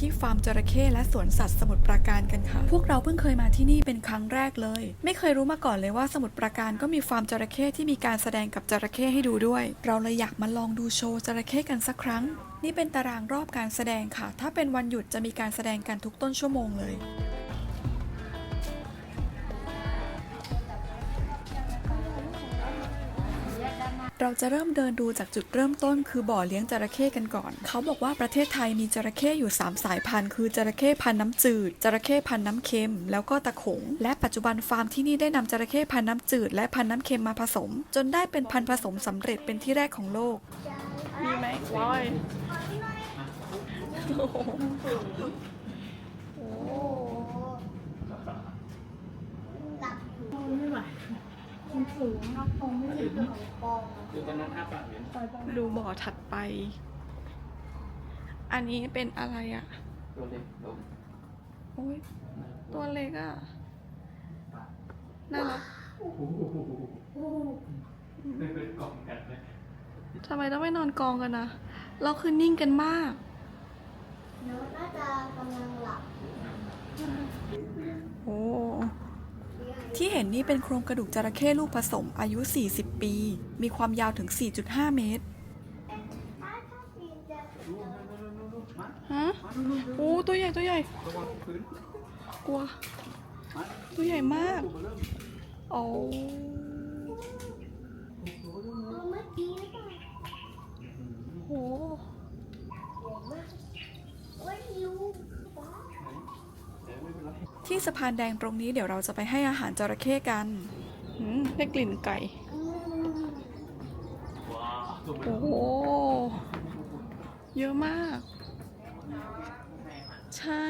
ที่ฟาร์มจระเข้และสวนสัตว์สมุทรปราการกันค่ะ พวกเราเพิ่งเคยมาที่นี่เป็นครั้งแรกเลย ไม่เคยรู้มาก่อนเลยว่าสมุทรปราการก็มีฟาร์มจระเข้ที่มีการแสดงกับจระเข้ให้ดูด้วย เราเลยอยากมาลองดูโชว์จระเข้กันสักครั้ง นี่เป็นตารางรอบการแสดงค่ะ ถ้าเป็นวันหยุดจะมีการแสดงกันทุกต้นชั่วโมงเลย เราจะเริ่มเดินดูจากจุดเริ่มต้นคือบ่อเลี้ยงจระเข้กันก่อน เขาบอกว่าประเทศไทยมีจระเข้อยู่ 3 สายพันธุ์ คือจระเข้พันธุ์น้ำจืดจระเข้พันธุ์น้ำเค็ม แล้วก็ตะขง และปัจจุบันฟาร์มที่นี่ได้นำจระเข้พันธุ์น้ำจืด และพันธุ์น้ำเค็มมาผสม จนได้เป็นพันธุ์ผสมสำเร็จเป็นที่แรกของโลก มีไหมว้าย ดูบ่อถัดไป อันนี้เป็นอะไรอะตัวเล็กลงโอ้ยตัวเล็กอะน่ารักไม่เป็นกล่องกันเลยทำไมต้องไม่นอนกองกันนะ เราคือนิ่งกันมากเนอะน่าจะกำลังหลับ โอ้ ที่เห็นนี่เป็นโครงกระดูกจระเข้ลูกผสมอายุ 40 ปี มีความยาวถึง 4.5 เมตรถ้าถ้าปีนจะฮะโอ้ตัวใหญ่ตัวใหญ่ กลัว ตัวใหญ่มาก โอ้เอาเมื่อกี้หรือเปล่าโห โอ้ยหิวป้า แต่ไม่เป็นไร ที่สะพานแดงตรงนี้เดี๋ยวเราจะไปให้อาหารจระเข้กันอืมได้กลิ่นไก่อืมว้าวตัวมันโอ้โห เยอะมาก ใช่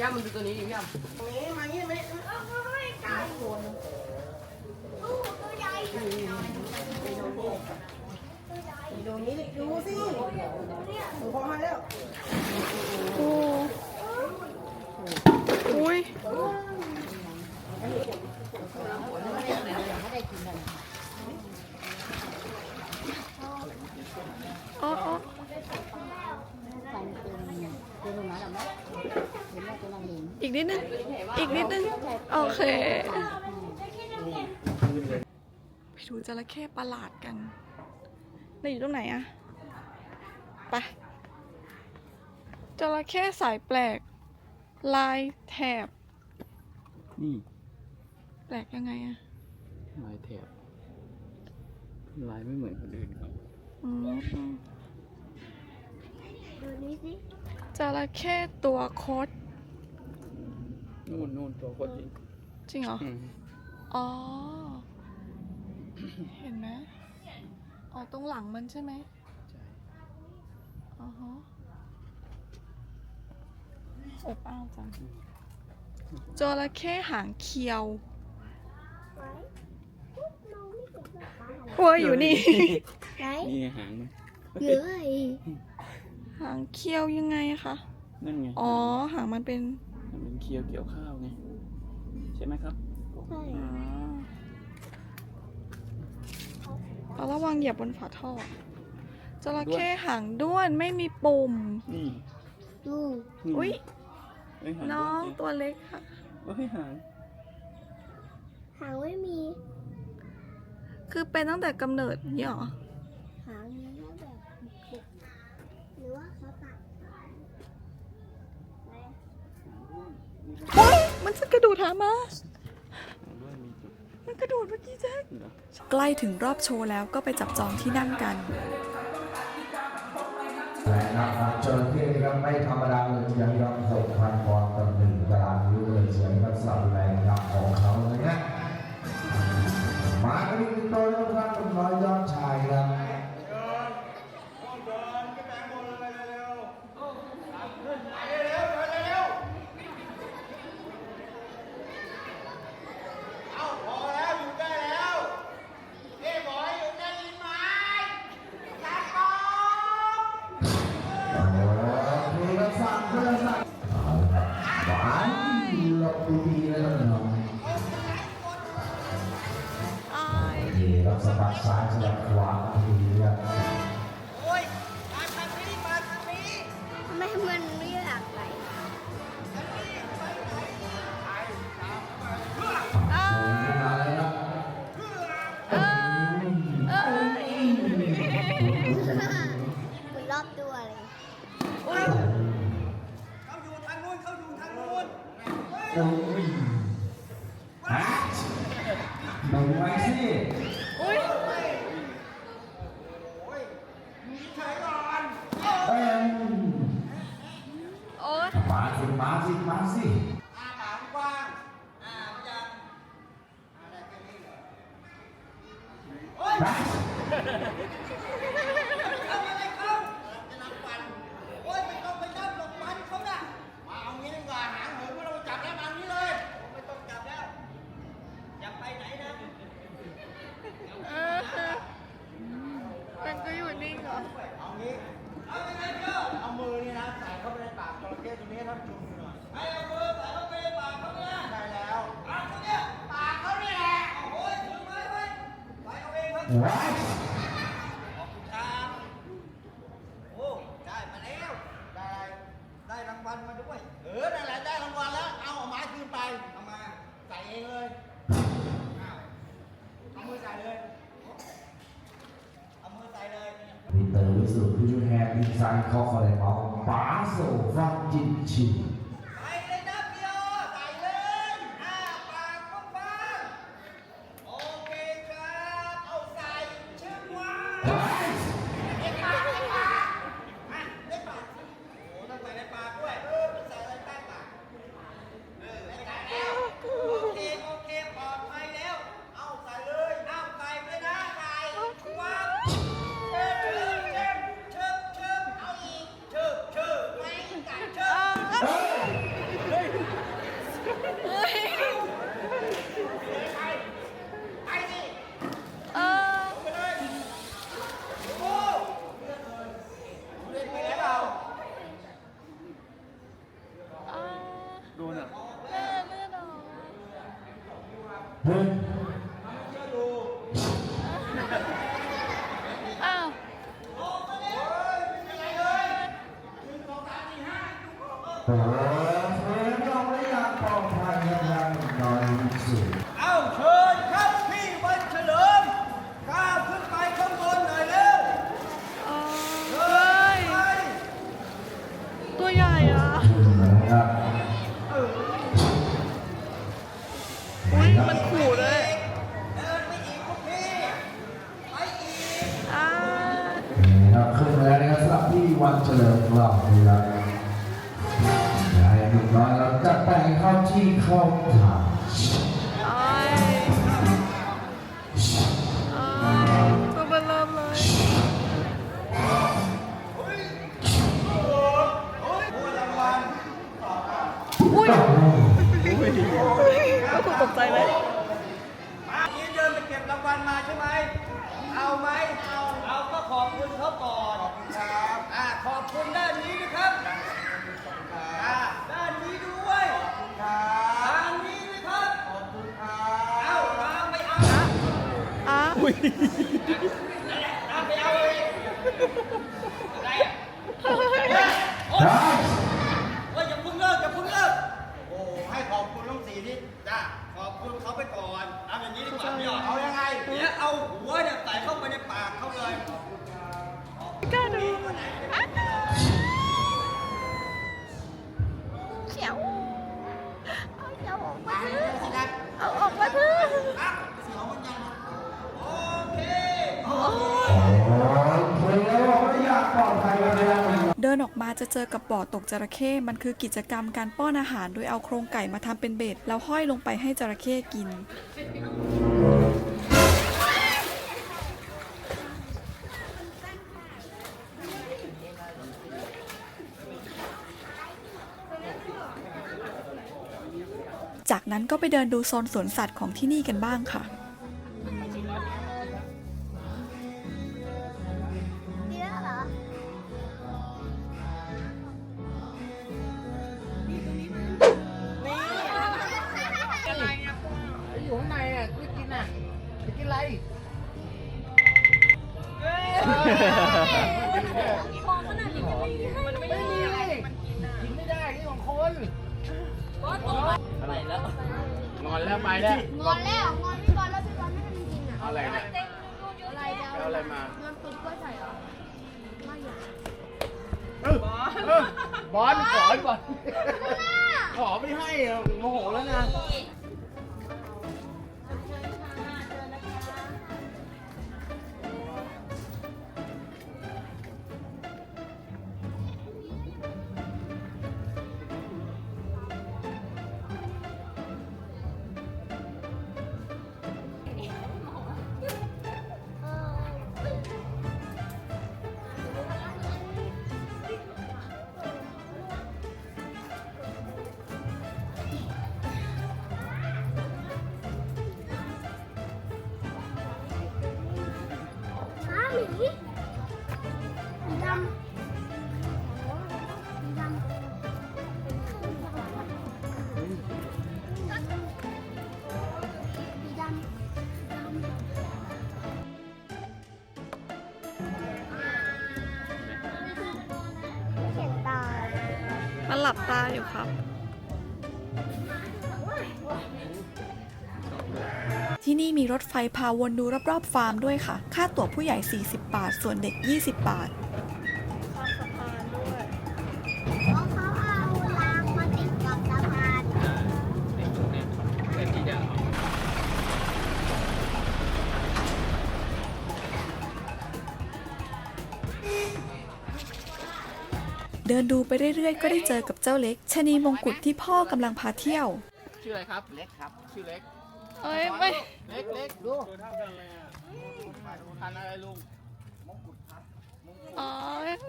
ย่ามันดูตัวนี้ดิย่านี่มานี่มานี่เอาเอาเอาไก่โอ้ตัวใหญ่ตัวใหญ่ ดูนี้ดิดูสิผมพอให้แล้วโอ้อุ้ยอ๋ออ๋ออีกนิดนึง อีกนิดนึง โอเค ไปดูจระเข้ประหลาดกันเราอยู่ตรงไหนอะไปจ ระเข้สายแปลก ลายแถบ นี่แปลกยังไงอะลายแถบ ลายไม่เหมือนคนอื่นเขาอืมดูนี้สิจระเข้ตัวคด นู่นนู่นตัวคนจริงจริงเหรออืมอ๋อ เห็นไหมอ๋อ ตรงหลังมันใช่ไหมใช่ อ๋อฮะ อบอ้าวจังจระเข้หางเขียวไว้ปุ๊บมองไม่เห็นหรอกป้าโอ้ยอยู่นี่ ไหนนี่หางมันเยอะไอ้หางเขียวยังไงอะคะ นั่นไงอ๋อ หางมันเป็นมันเป็นเคี้ยวเกี่ยวข้าวไง ใช่ไหมครับใช่อ๋อเอาระวังเหยียบบนฝาท่อจระเข้หางด้วนไม่มีปุ่ม นี่ดูนี่อุ้ย เอ้ยหางน้องจริตัวเล็กค่ะเอ้ยหาง หางไม่มี คือเป็นตั้งแต่กำเนิดเนี่ยเหรอหางมีแค่แบบปุกหรือว่าเขาตัดไหนโอ๊ยมันจะกระโดดหามาหางด้วยมีจุดมันกระโดดเมื่อกี้แจ๊คเหรอ ใกล้ถึงรอบโชว์แล้วก็ไปจับจองที่นั่งกัน ซ้ายสลับขวาทีครับ เออนั่นแหละได้รางวัลแล้ว เอาเอาไม้คืนไปเอามาใส่เองเลยอ้าวเอามือใส่เลย เอามือใส่เลยพีเตอร์วิสุทธิ์ผู้ช่วยแฮร์ดี โอ้เฮ้ยเราไม่อยากปลอดภัยยังไงน้อยที่สุดเอาเชิญครับพี่วันเฉลิมก้าวขึ้นไปข้างบนหน่อยเร็วอ๋อเชิเฮ้ญยไปตัวใหญ่อะขึ้นมาเลยครับอุ้ยมันขู่เลยเดินไปอีกพวกพี่ไปอีก อ่านี่ครับขึ้นมาแล้วนะครับสำหรับที่วันเฉลิมของเรานะครับ อยากให้หนุ่มน้อยเราจัดแต่งเข้าที่เข้าทางไอ้ไอ้ตัวเบลเริ่มเลยอุ้ยก็ถูกตกใจไหมนี้เดินไปเก็บรางวัลมาใช่ไหม เอาไหมเอา เอาก็ขอบคุณเขาก่อน ขอบคุณครับ อ่าขอบคุณด้านนี้นะครับอ่า ด้านนี้ด้วย ขอบคุณครับด้านนี้นะครับ ขอบคุณครับ เอาตามไปเอา อะตามได้เฮ้ยอย่าเพิ่งเลิกอย่าเพิ่งเลิกโอ้ให้ขอบคุณลุงสีนี่จ้าขอบคุณเขาไปก่อนเอาอย่างนี้ดีกว่าพี่หยอดเอายังไงเนี่ยเอาหัวเนี่ยใส่เข้าไปในปากเขาเลยไม่กล้าดูเขียวเอาเขียวออกมาเถอะ โอเค โอ้ เดินออกมาจะเจอกับบ่อตกจระเข้ มันคือกิจกรรมการป้อนอาหารโดยเอาโครงไก่มาทำเป็นเบ็ดแล้วห้อยลงไปให้จระเข้กิน จากนั้นก็ไปเดินดูโซนสวนสัตว์ของที่นี่กันบ้างค่ะ ม่กินอะจะกินอะไรกของขนาดนี้ก็ไม่ให้มันไม่มีกินไม่ได้นี่ของคนอะไรแล้วงอนแล้วไปแล้วงอนแล้วงอนพี่บอลแล้วพี่บอลไม่ให้มันกินอะเอาอะไรเนี่ยอะไรจะเอาอะไรมางินตุนกล้วยใส่เหรอไม่อยากเออเออบอลขอก่อนขอไม่ให้อะโมโหแล้วนะ หลับตาอยู่ครับ ที่นี่มีรถไฟพาวนดูรอบๆฟาร์มด้วยค่ะ ค่าตั๋วผู้ใหญ่ 40 บาท ส่วนเด็ก 20 บาท ดินดูไปเรื่อยๆ ก็ได้เจอกับเจ้าเล็กชะนีมงกุฎที่พ่อกำลังพาเที่ยว ชื่ออะไรครับ เล็กครับ ชื่อเล็ก เอ้ยไม่เล็กเล็กดูเท่ากันเลยอะพันอะไรลุงอ๋อ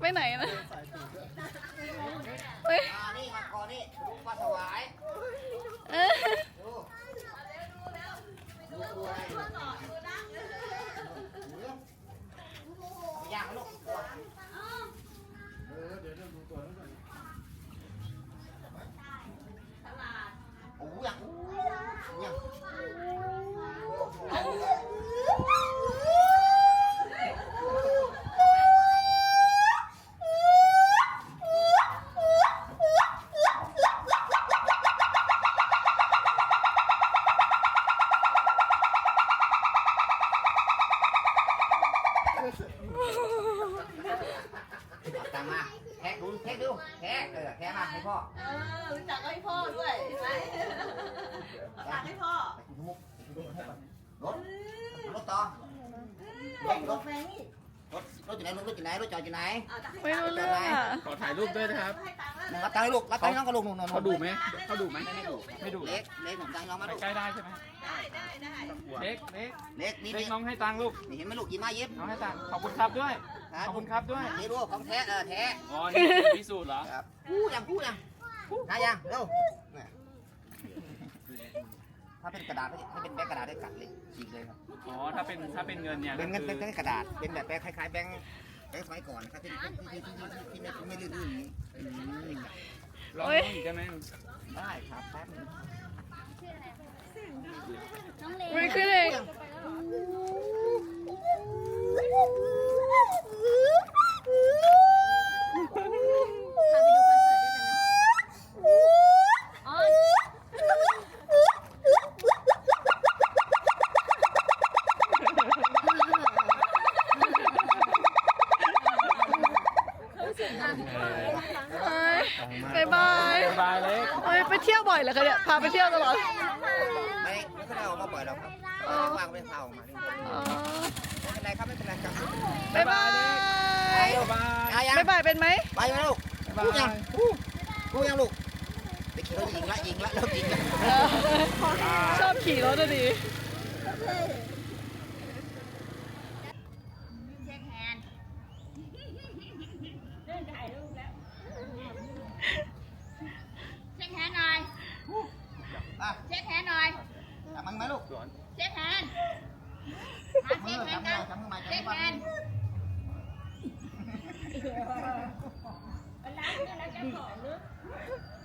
ไปไหนนะไปอ่านี่มาคอนี่ลุงปลาสวายเอ้ยดูดูดูอะไรอยากลูกเออเดี๋ยวเดี๋ยวดูตัวนั้นก่อนโอ้ยอยากอยาก เอาตังค์มาแท็กดูแท็กดูแท็กเออแท็กมาให้พ่อ เออรู้จักให้พ่อด้วยเห็นไหมเอาตังค์ให้พ่อ รถรถต่อรถรถ แฟนนี่ รถรถอยู่ไหนรถอยู่ ไหนรถจอดอยู่ไหนเอาตังค์ให้ไม่รู้เรื่องอะขอถ่ายรูปด้วยนะครับให้ตังค์แล้วมึงรับตังค์ให้ลูกรับตังค์ให้น้องกับลูกนู่นนู่นเขาดุไหมเขาดุไหมไม่ดุเล็กเล็กผมตังค์น้องมาไปลูกใกล้ได้ใช่ไหมได้ได้ได้เล็กเล็กเล็กนี่เล็กนี่น้องให้ตังค์ลูกนี่เห็นไหมลูกกี่มาเย็บน้องให้ตังค์ขอบคุณครับด้วย ขอบคุณครับด้วย นี่ลูกของแท้เออแท้อ๋อ นี่พิสูจน์เหรอ ครับพูดยังพูดยังได้ยังเร็วเนี่ยถ้าเป็นกระดาษถ้าเป็นแบงค์กระดาษได้กัดเลยฉีกเลยครับ อ๋อ ถ้าเป็นถ้าเป็นเงินเนี่ยเป็นเงินเป็นก็แบงค์กระดาษเป็นแบบแบงค์คล้ายๆแบงค์ แบงค์สมัยก่อนนะครับที่ที่ที่ที่ที่ไม่ไม่ลื่นๆอย่างนี้ลองอีกได้ไหมได้ครับแป๊บนึงน้องเลไม่ขึ้นเลยพาไปดู พาไปเที่ยวตลอดไม่ไม่เป็นไรออกมาปล่อยเราครับวางเป็นเผาออกมาไม่อ๋อเป็นไรครับไม่เป็นไรครับบายบายบายอายังบายบายเป็นไหมไปไหมลูกพูดยังพูดยังลูกไปขี่รถยิงละยิงละแล้วยิงละเออชอบขี่รถอะดิ เช็คแฮนด์เดินถ่ายรูปแล้วเช็คแฮนด์หน่อย อะ เช็คแฮนด์หน่อย จับมันไหมลูก เช็คแฮนด์หา จับ มืเช็อคแฮจันบด์มืกัอนจับมือมาจับเช็คมือแฮนด์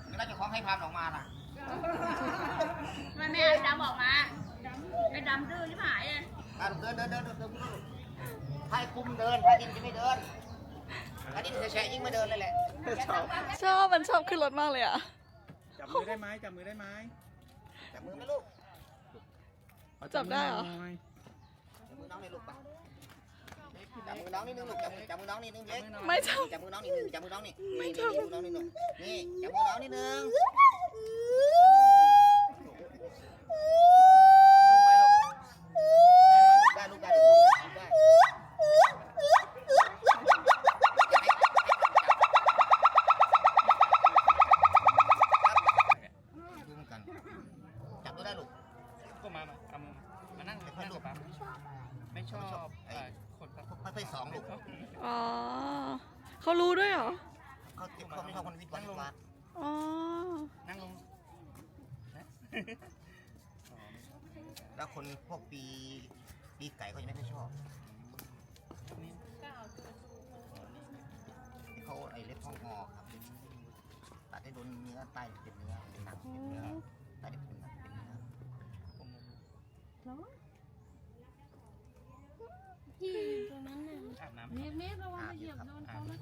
นี่เราจะคล้องให้พามออกมาน่ะทำไมไม่เอาดำออกมาไอ้ดำดื้อที่หายเลยอะเดินเดินเดินเดินเดินถ้าให้คุมเดินถ้าดินจะไม่เดินถ้าดินแฉะๆยิ่งไม่เดินเลยแหละชอบชอบมันชอบขึ้นรถมากเลยอะจับมือได้ไหมจับมือได้ไหมจับมือไหมลูกจับได้เหรอ น่ยจับมือน้องหน่อยลูกไปจับมือน้องนิดนึงลูกจับมือจับมือน้องนิดนึงเล็กไม่ชอบจับมือน้องนิดนึงจับมือน้องนี่นี่นี่จับมือน้องนิดนึงนี่จับมือน้องนิดนึง ได้ลูกได้ลูกได้ดูเหมือนกันจับตัวได้ลูก ก็มามาเอามือมามานั่ง ไม่ นั่ง ค่อยลู กั ก บปั๊มไม่ชอบ ไอ้ เอ่อคนปั๊ม ไม่ค่อยสองลูก อ๋อเขารู้ด้วยเหรอ เขาเจ็บเขา ไม่ชอบคนวิทย์วันวิทย์วาดอ๋อ นั่งลงแล้วคนพวกปีปีไก่เขาจะไม่ค่อยชอบที่เขาไอ้เล็บห้องงอครับตัดให้โดนเนื้อใต้เป็นเนื้อเป็นหนังเป็นเนื้อใต้เป็นหนังเป็นเนื้อที่ตรงนั้นน่ะอาบน้ำเมฆเมฆระวังจะเหยียบโดนเขานะ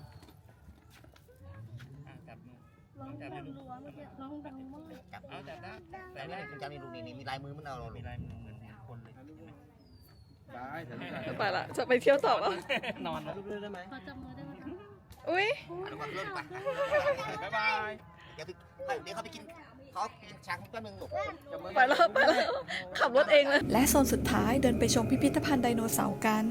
อะจับมือ ร้องดังรัวเมื่อกี้ร้องดังมากจับเอาจับได้แต่แต่นี่ได้คุณจำนี่ดูนี่นี่มีลายมือมันเอาเรามีลูกลายมือเหมือนเหมือนคนเลยเห็นไหมได้แต่ลูกอาจจะไปละจะไปเที่ยวต่อปะนอนแล้วลูกเล่นได้ไหมขอจับมือได้ไหมอุ้ยอันนี้ก็เริ่มไปบ๊ายบายเดี๋ยวไปเดี๋ยวเขาไปกินเขากินช้างแป๊บนึงลูก ไปแล้วไปแล้วขับรถเองเลย และโซนสุดท้ายเดินไปชมพิพิธภัณฑ์ไดโนเสาร์กัน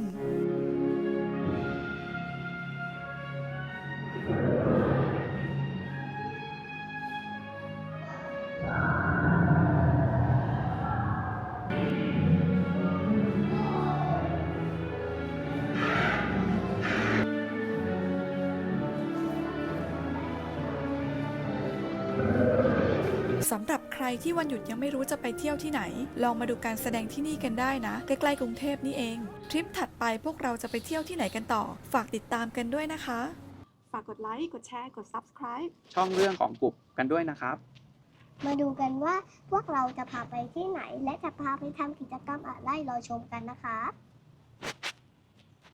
สำหรับใครที่วันหยุดยังไม่รู้จะไปเที่ยวที่ไหน ลองมาดูการแสดงที่นี่กันได้นะ ใกล้ๆกรุงเทพนี่เอง ทริปถัดไปพวกเราจะไปเที่ยวที่ไหนกันต่อ ฝากติดตามกันด้วยนะคะ ฝากกดไลค์ กดแชร์ กด subscribe ช่องเรื่องของกุบกันด้วยนะครับ มาดูกันว่าพวกเราจะพาไปที่ไหน และจะพาไปทำกิจกรรมอะไรรอชมกันนะคะ